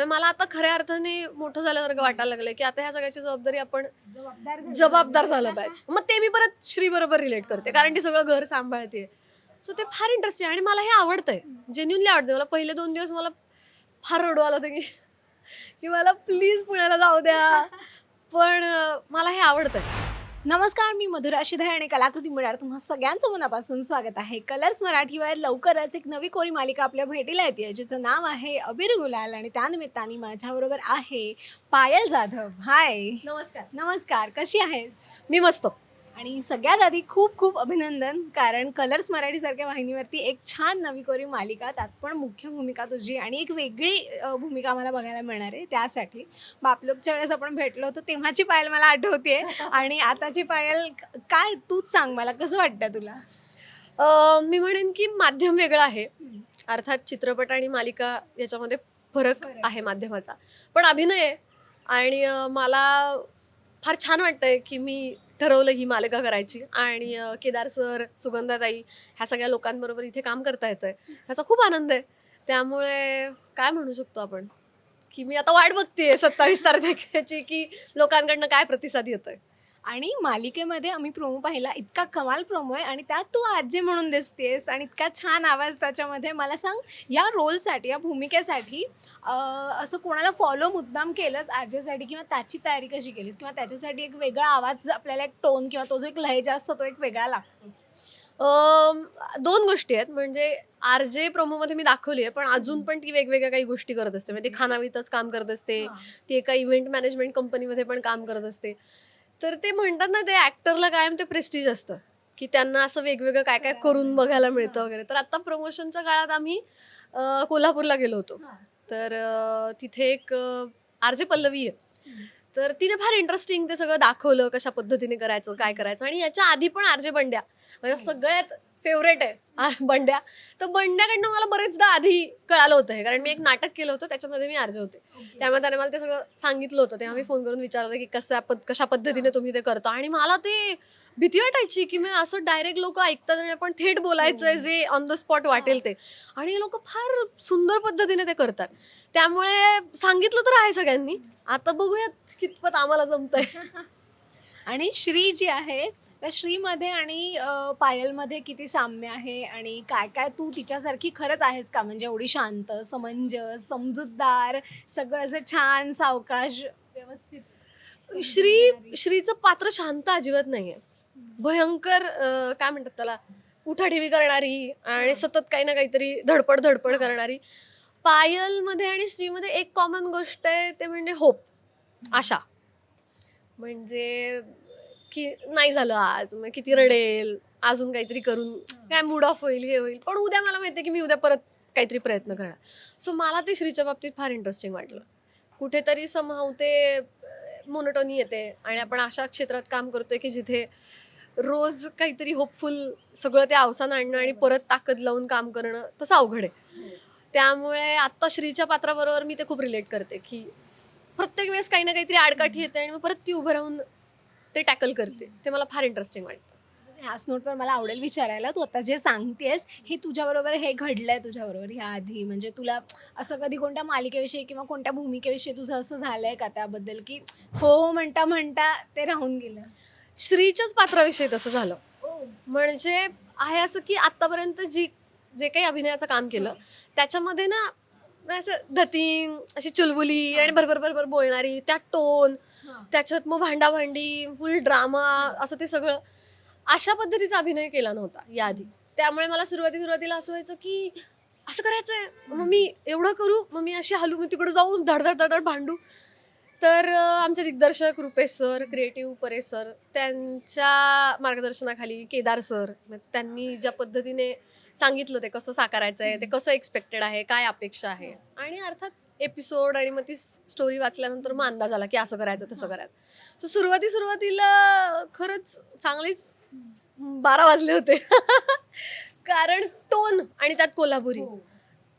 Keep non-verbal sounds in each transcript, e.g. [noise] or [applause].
म्हणजे मला आता खऱ्या अर्थाने मोठं झाल्यासारखं वाटायला लागलं की आता ह्या सगळ्याची जबाबदारी आपण जबाबदार झाली. पाहिजे. मग ते मी परत श्री बरोबर रिलेट करते कारण ती सगळं घर सांभाळते सो ते फार इंटरेस्टिंग आणि मला हे आवडतंय. जेन्युनली आवडतं मला पहिले दोन दिवस मला फार रडू आलं होतं की की मला प्लीज पुण्याला जाऊ द्या. [laughs] पण मला हे आवडतंय. नमस्कार मी मधुरा शिधाय आणि कलाकृती मिळार तुम्हा सगळ्यांचं मनापासून स्वागत आहे. कलर्स मराठीवर लवकरच एक नवी कोरी मालिका आपल्या भेटीला येते जिचं नाव आहे अबीर गुलाल आणि त्यानिमित्ताने माझ्याबरोबर आहे पायल जाधव. हाय नमस्कार. नमस्कार कशी आहेस? मी मस्त. आणि सगळ्यात आधी खूप खूप अभिनंदन कारण कलर्स मराठीसारख्या वाहिनीवरती एक छान नवी कोरी मालिका त्यात पण मुख्य भूमिका तुझी आणि एक वेगळी भूमिका मला बघायला मिळणार आहे त्यासाठी. बापलोकच्या वेळेस आपण भेटलो होतो तेव्हाची पायल मला आठवते [laughs] आणि आताची पायल काय तूच सांग मला कसं वाटतं तुला? मी म्हणेन की माध्यम वेगळं आहे. अर्थात चित्रपट आणि मालिका याच्यामध्ये फरक. आहे माध्यमाचा. पण अभिनय आणि मला फार छान वाटतंय की मी ठरवलं ही मालिका करायची. आणि केदार सर सुगंधाताई ह्या सगळ्या लोकांबरोबर इथे काम करता येतंय. ह्याचा खूप आनंद आहे. त्यामुळे काय म्हणू शकतो आपण? की मी आता वाट बघतेय सत्तावीस तारखेची की लोकांकडनं काय प्रतिसाद येतोय. आणि मालिकेमध्ये आम्ही प्रोमो पाहिला. इतका कमाल प्रोमो आहे आणि त्यात तू आरजे म्हणून दिसतेस आणि इतका छान आवाज त्याच्यामध्ये. मला सांग या रोलसाठी या भूमिकेसाठी असं कोणाला फॉलो मुद्दाम केलंस आरजेसाठी किंवा त्याची तयारी कशी केलीस? किंवा त्याच्यासाठी एक वेगळा आवाज आपल्याला एक टोन किंवा तो जो एक लहेजा असतो तो एक वेगळा लागतो? दोन गोष्टी आहेत. म्हणजे आर जे मध्ये मी दाखवली आहे पण अजून पण ती वेगवेगळ्या काही गोष्टी करत असते. म्हणजे ती खानावीतच काम करत असते. ती एका इव्हेंट मॅनेजमेंट कंपनीमध्ये पण काम करत असते. तर ते म्हणतात ना ते ऍक्टरला कायम ते प्रेस्टिज असतं. की त्यांना असं वेगवेगळं काय काय करून बघायला मिळतं वगैरे. तर आता प्रमोशनच्या काळात आम्ही अं, कोल्हापूरला गेलो होतो. तर अं, तिथे एक आर जे पल्लवी आहे. तर तिने फार इंटरेस्टिंग ते सगळं दाखवलं कशा पद्धतीने करायचं काय करायचं. आणि याच्या आधी पण आर जे बंड्या. माझ्या सगळ्यात फेवरेट आहे. बंड्या. तर बंड्याकडनं मला बरेचदा आधी कळालं होतं हे कारण मी एक नाटक केलं होतं त्याच्यामध्ये मी आर्जे होते. त्यामुळे त्याने मला ते सगळं सांगितलं होतं तेव्हा मी फोन करून विचारलं की कसं कशा पद्धतीने तुम्ही ते करता? आणि मला ते भीती वाटायची की मी असं डायरेक्ट लोक ऐकतात आणि आपण थेट बोलायचंय जे ऑन द स्पॉट वाटेल ते. आणि लोक फार सुंदर पद्धतीने ते करतात. त्यामुळे सांगितलं तर आहे सगळ्यांनी. आता बघूयात कितपत आम्हाला जमतंय. [laughs] आणि श्री जी आहे त्या श्रीमध्ये आणि अं, पायलमध्ये किती साम्य आहे आणि काय काय तू तिच्यासारखी खरंच आहेस का? म्हणजे एवढी शांत समंजस समजूतदार सगळं असं छान सावकाश व्यवस्थित श्री श्रीचं पात्र शांत अजिबात नाहीये. भयंकर अं, काय म्हणतात त्याला? उठाठेवी करणारी आणि सतत काही ना काहीतरी धडपड धडपड करणारी. पायलमध्ये आणि श्रीमध्ये एक कॉमन गोष्ट आहे ते म्हणजे होप आशा. म्हणजे की नाही झालं आज मग किती रडेल अजून काहीतरी करून काय मूड ऑफ होईल हे होईल. पण उद्या मला माहिती आहे की मी उद्या परत काहीतरी प्रयत्न करणार. सो मला ते श्रीच्या बाबतीत फार इंटरेस्टिंग वाटलं. कुठेतरी समहाव ते मोनोटोनी येते आणि आपण अशा क्षेत्रात काम करतोय की जिथे रोज काहीतरी होपफुल सगळं ते अवसान आणणं आणि परत ताकद लावून काम करणं तसं अवघड आहे. त्यामुळे आत्ता श्रीच्या पात्राबरोबर मी ते खूप रिलेट करते की प्रत्येक वेळेस काही ना काहीतरी आडकाठी येते आणि मग परत ती उभं राहून ते टॅकल करते. ते मला फार इंटरेस्टिंग वाटतं. ह्याच नोटवर मला आवडेल विचारायला तू आता जे सांगतेस हे तुझ्याबरोबर हे घडलंय तुझ्याबरोबर ह्या आधी म्हणजे तुला असं कधी कोणत्या मालिकेविषयी किंवा कोणत्या भूमिकेविषयी तुझं असं झालंय का त्याबद्दल? की हो हो म्हणता म्हणता ते राहून गेलं. श्रीच्याच पात्राविषयी तसं झालं. म्हणजे आहे असं की आतापर्यंत जी जे काही अभिनयाचं काम केलं त्याच्यामध्ये ना असं धतिंग अशी चुलबुली आणि बरोबर बरोबर बोलणारी त्या टोन त्याच्यात मग भांडाभांडी फुल ड्रामा असं ते सगळं. अशा पद्धतीचा अभिनय केला नव्हता याआधी. त्यामुळे मला सुरुवाती सुरुवातीला असं व्हायचं की असं करायचंय? मग मी एवढं करू? मग मी अशी हलू मग तिकडे जाऊन धडधड धडधड भांडू? तर आमचे दिग्दर्शक Rupesh sir creative Paresh sir त्यांच्या मार्गदर्शनाखाली केदार सर मग त्यांनी ज्या पद्धतीने सांगितलं ते कसं साकारायचं आहे ते कसं एक्सपेक्टेड आहे काय अपेक्षा आहे. आणि अर्थात एपिसोड आणि मग ती स्टोरी वाचल्यानंतर मग अंदाज आला की असं करायचं तसं करायचं. सो सुरुवाती सुरुवातीला खरंच चांगलीच बारा वाजले होते. [laughs] कारण टोन आणि त्यात कोल्हापुरी.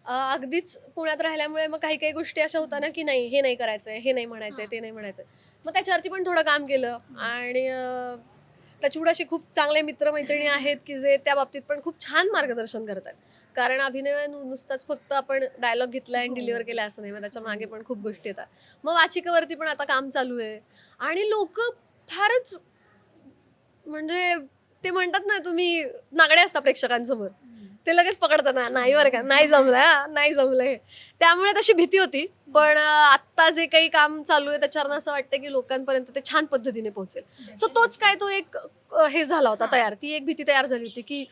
अं, अगदीच पुण्यात राहिल्यामुळे मग काही काही गोष्टी अशा होत्या ना की नाही हे नाही करायचंय हे नाही म्हणायचंय ते नाही म्हणायचंय. मग त्याच्यावरती पण थोडं काम केलं आणि टचवूड असे खूप चांगले मित्रमैत्रिणी आहेत की जे त्या बाबतीत पण खूप छान मार्गदर्शन करतात. कारण अभिनय नुसताच फक्त आपण डायलॉग घेतला आणि डिलिव्हर केला असं नाही मग त्याच्यामागे पण खूप गोष्टी येतात. मग वाचिकावरती पण आता काम चालू आहे. आणि लोक फारच म्हणजे ते म्हणतात ना तुम्ही नागडे असता प्रेक्षकांसमोर. ते लगेच पकडतात ना नाही बरं का नाही जमलं हा, नाही जमलं हे. त्यामुळे तशी भीती होती पण आत्ता जे काही काम चालू आहे त्याच्यावर असं वाटतं की लोकांपर्यंत ते छान पद्धतीने पोहोचेल. सो तोच काय तो एक हे झाला होता तयार. ती एक भीती तयार झाली होती की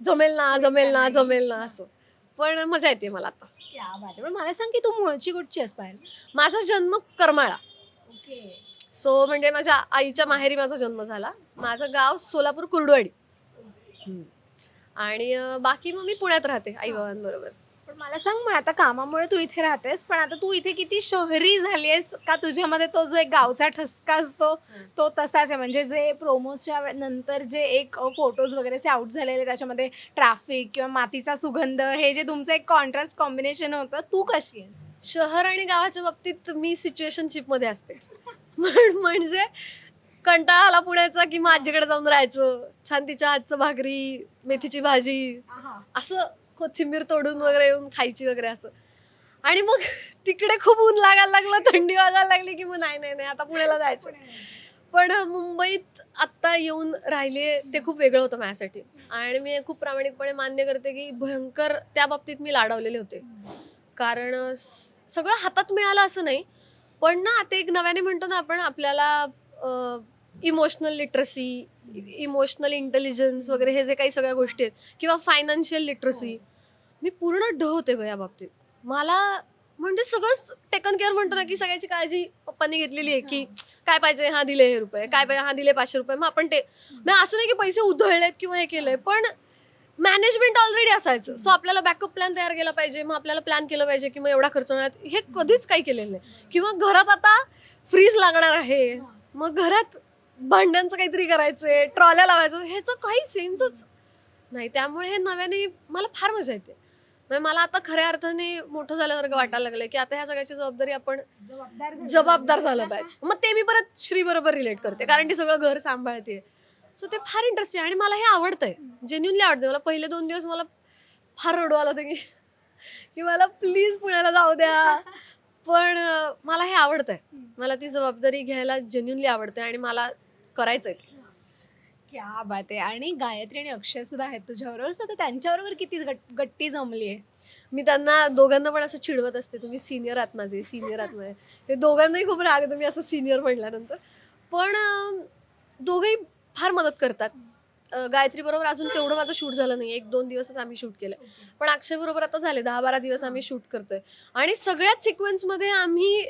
जमेल ना जमेल ना जमेल ना असं. पण मजा येते मला आता. पण मला सांग की तू मुळची कुठची आहेस पायल माझा जन्म करमाळा. ओके. सो म्हणजे माझ्या आईच्या माहेरी माझा जन्म झाला. माझं गाव सोलापूर कुर्डवाडी. आणि अं, बाकी मग मी पुण्यात राहते आई बाबांबरोबर पण मला सांग मग आता कामामुळे तू इथे राहतेस पण आता तू इथे किती शहरी झाली आहेस का तुझ्यामध्ये तो जो एक गावचा ठसका असतो तो तसाच आहे? म्हणजे जे प्रोमोच्या नंतर जे एक फोटोज वगैरे असे आउट झालेले त्याच्यामध्ये ट्रॅफिक किंवा मातीचा सुगंध हे जे तुमचं एक कॉन्ट्रास्ट कॉम्बिनेशन होतं तू कशी आहे शहर आणि गावाच्या बाबतीत मी सिच्युएशनशिपमध्ये असते. [laughs] म्हण- म्हणजे कंटाळा आला पुण्याचा की मग आजीकडे जाऊन राहायचं. छान तिच्या हातचं भाकरी मेथीची भाजी. असं कोथिंबीर तोडून वगैरे येऊन खायची वगैरे असं. आणि मग तिकडे खूप ऊन लागायला लागलं थंडी वाजायला लागली की मग नाही नाही नाही आता पुण्याला जायचं. पण मुंबईत आत्ता येऊन राहिले ते खूप वेगळं होतं माझ्यासाठी. आणि मी खूप प्रामाणिकपणे मान्य करते की भयंकर त्या बाबतीत मी लाडावलेले होते. कारण सगळं हातात मिळालं असं नाही. पण ना आता एक नव्याने म्हणतो ना आपण आपल्याला इमोशनल लिटरसी इमोशनल इंटेलिजन्स वगैरे हे जे काही सगळ्या गोष्टी आहेत किंवा फायनान्शियल लिटरसी. मी पूर्ण ढ होते ग या बाबतीत. मला म्हणजे सगळंच टेकन केअर म्हणतो ना की सगळ्याची काळजी पप्पांनी घेतलेली आहे की काय पाहिजे हा दिले हे रुपये काय पाहिजे हा दिले पाचशे रुपये मग आपण ते मग असं नाही की पैसे उधळलेत किंवा हे केलंय पण मॅनेजमेंट ऑलरेडी असायचं. सो आपल्याला बॅकअप प्लॅन तयार केला पाहिजे मग आपल्याला प्लॅन केलं पाहिजे की मग एवढा खर्च होणार. हे कधीच काही केलेलं नाही. किंवा घरात आता फ्रीज लागणार आहे. मग घरात भांड्यांचं काहीतरी करायचंय ट्रॉल्या लावायचं ह्याचं काही सेन्सच नाही. त्यामुळे हे नव्याने मला फार मजा येते. म्हणजे मला आता खऱ्या अर्थाने मोठं झाल्यासारखं वाटायला लागलं की आता ह्या सगळ्याची जबाबदारी आपण जबाबदार झालं. पाहिजे. मग ते मी परत श्री बरोबर रिलेट करते कारण ती सगळं घर सांभाळते सो ते फार इंटरेस्टिंग आणि मला हे आवडतंय. जेन्युनली आवडतंय. मला पहिले दोन दिवस मला फार रडू आलं होतं की की मला प्लीज पुण्याला जाऊ द्या. पण मला हे आवडतंय. मला ती जबाबदारी घ्यायला जेन्युनली आवडते आणि मला करायचंय. ते. क्या बात आहे. आणि गायत्री आणि अक्षय सुद्धा आहेत तुझ्याबरोबर. सो आता त्यांच्याबरोबर किती गट- गट्टी जमली आहे? मी त्यांना दोघांना पण असं चिडवत असते. तुम्ही सिनियर आहात माझे सिनियर आहात माझे. ते दोघांनाही खूप राग येतो. मी असं सिनियर म्हटल्यानंतर. पण अं, दोघंही फार मदत करतात. गायत्री बरोबर अजून तेवढं माझं शूट झालं नाही एक दोन दिवसच आम्ही शूट केलं. पण अक्षय बरोबर आता झाले. दहा बारा दिवस आम्ही शूट करतोय. आणि सगळ्याच सिक्वेन्समध्ये आम्ही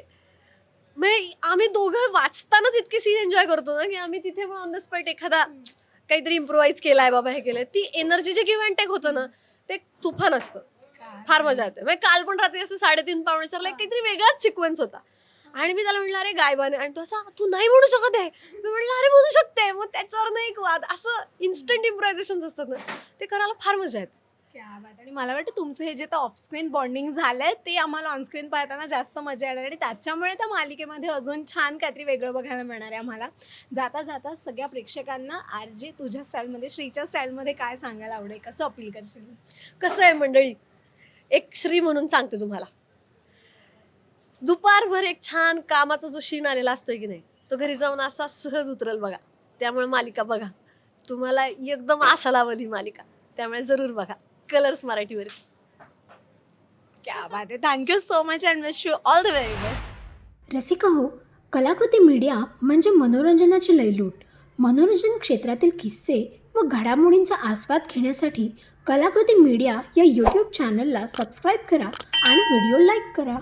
म्हणजे आम्ही दोघं वाचतानाच इतकी सीन एन्जॉय करतो ना की आम्ही तिथे पण ऑन द स्पॉट एखादा काहीतरी इम्प्रोवाइज केलाय बाबा हे केलंय. ती एनर्जी जे गिव्ह अँड टेक होतं ना ते तुफान असतं. फार मजा येते. म्हणजे काल पण रात्री असं साडेतीन पावणे चारला एक काहीतरी वेगळाच सिक्वेन्स होता. आणि मी त्याला म्हटलं अरे गायबाने. आणि तो असा तू नाही म्हणू शकत आहे. मी म्हटलं अरे म्हणू शकते. मग त्याच्यावर नाही एक वाद असं इन्स्टंट इम्प्रोव्हायझेशन असतात ना ते करायला फार मजा येते. क्या बात आणि मला वाटतं तुमचं हे जे तर ऑफस्क्रीन बॉन्डिंग झालंय ते आम्हाला ऑनस्क्रीन पाहताना जास्त मजा येणार. आणि त्याच्यामुळे त्या मालिकेमध्ये अजून छान काहीतरी वेगळं बघायला मिळणार आहे आम्हाला. जाता जाता सगळ्या प्रेक्षकांना आर जे तुझ्या स्टाईलमध्ये श्रीच्या स्टाईलमध्ये काय सांगायला आवडेल? कसं अपील करशील? कसं आहे मंडळी? एक श्री म्हणून सांगते तुम्हाला. दुपारभर एक छान कामाचा जो शीन आलेला असतोय की नाही तो घरी जाऊन असा सहज उतरल बघा. त्यामुळे मालिका बघा. तुम्हाला एकदम आशा लावली मालिका. त्यामुळे जरूर बघा. कलर्स मराठीवर क्या बात आहे. Thank you so much and wish you all the very best Rasika हो कलाकृती मीडिया म्हणजे मनोरंजनाची लयलूट. मनोरंजन क्षेत्रातील किस्से व घडामोडींचा आस्वाद घेण्यासाठी कलाकृती मीडिया या यूट्यूब चॅनलला सबस्क्राईब करा आणि व्हिडिओ लाईक करा.